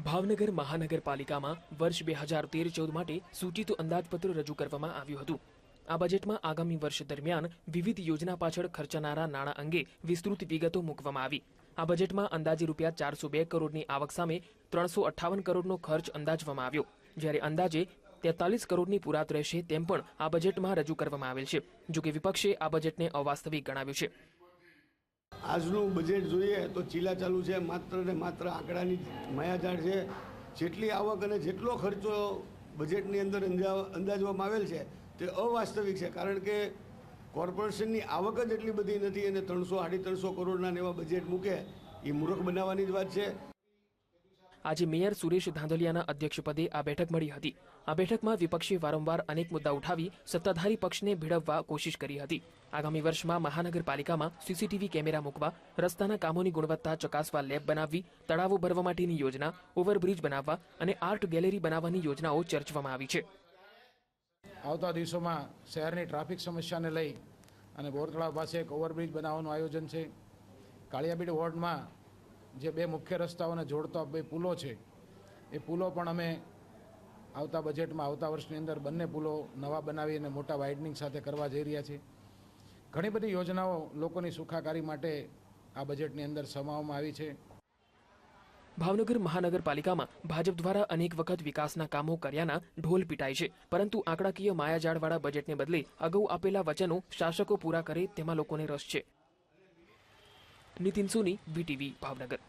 ભાવનગર મહાનગરપાલિકામાં વર્ષ બે હજાર તેર ચૌદ માટે સૂચિત અંદાજપત્ર રજૂ કરવામાં આવ્યું હતું. આ બજેટમાં આગામી વર્ષ દરમિયાન વિવિધ યોજના પાછળ ખર્ચનારા નાણાં અંગે વિસ્તૃત વિગતો મૂકવામાં આવી. આ બજેટમાં અંદાજે રૂપિયા ચારસો બે કરોડની આવક સામે ત્રણસો અઠ્ઠાવન કરોડનો ખર્ચ અંદાજવામાં આવ્યો. જ્યારે અંદાજે તેતાલીસ કરોડની પુરાત રહેશે તેમ પણ આ બજેટમાં રજૂ કરવામાં આવેલ છે. જોકે વિપક્ષે આ બજેટને અવાસ્તવિક ગણાવ્યું છે. આજનું બજેટ જોઈએ તો ચીલા ચાલુ છે, માત્ર ને માત્ર આંકડાની માયાજાળ છે. જેટલી આવક અને જેટલો ખર્ચો બજેટની અંદર અંદાજવામાં આવેલ છે, તે અવાસ્તવિક છે. કારણ કે કોર્પોરેશનની આવક જ એટલી બધી નથી અને ત્રણસો, સાડી ત્રણસો કરોડના એવા બજેટ મૂકે, એ મૂર્ખ બનાવવાની જ વાત છે. આજે મેયર સુરેશ ધાંધલિયાના અધ્યક્ષપદે આ બેઠક મળી હતી. આ બેઠકમાં વિપક્ષે વારંવાર અનેક મુદ્દા ઉઠાવી સત્તાધારી પક્ષને ભેળવવા કોશિશ કરી હતી. આગામી વર્ષમાં મહાનગરપાલિકામાં સીસીટીવી કેમેરા મૂકવા, રસ્તાના કામોની ગુણવત્તા ચકાસવા લેબ બનાવવી, તળાવો ભરવા માટેની યોજના, ઓવરબ્રિજ બનાવવા અને આર્ટ ગેલેરી બનાવવાની યોજનાઓ ચર્ચવામાં આવી છે. આવતા દિવસોમાં શહેરની ટ્રાફિક સમસ્યાને લઈ અને બોરતળાવ પાસે એક ઓવરબ્રિજ બનાવવાનું આયોજન છે. કાળિયાબીડ વોર્ડમાં જે બે મુખ્ય રસ્તાઓને જોડતા બે પુલો છે, એ પુલો પણ અમે આવતા બજેટમાં આવતા વર્ષની અંદર બંને પુલો નવા બનાવી અને મોટા વાઇડનિંગ સાથે કરવા જઈ રહ્યા છીએ. ઘણી બધી યોજનાઓ લોકોની સુખાકારી માટે આ બજેટની અંદર સમાવવામાં આવી છે. ભાવનગર મહાનગરપાલિકામાં ભાજપ દ્વારા અનેક વખત વિકાસના કામો કર્યાના ઢોલ પીટાય છે, પરંતુ આંકડાકીય માયાજાળવાળા બજેટને બદલે અગાઉ આપેલા વચનો શાસકો પૂરા કરે તેમાં લોકોને રસ છે. નીતિન સોની વીટીવી ભાવનગર.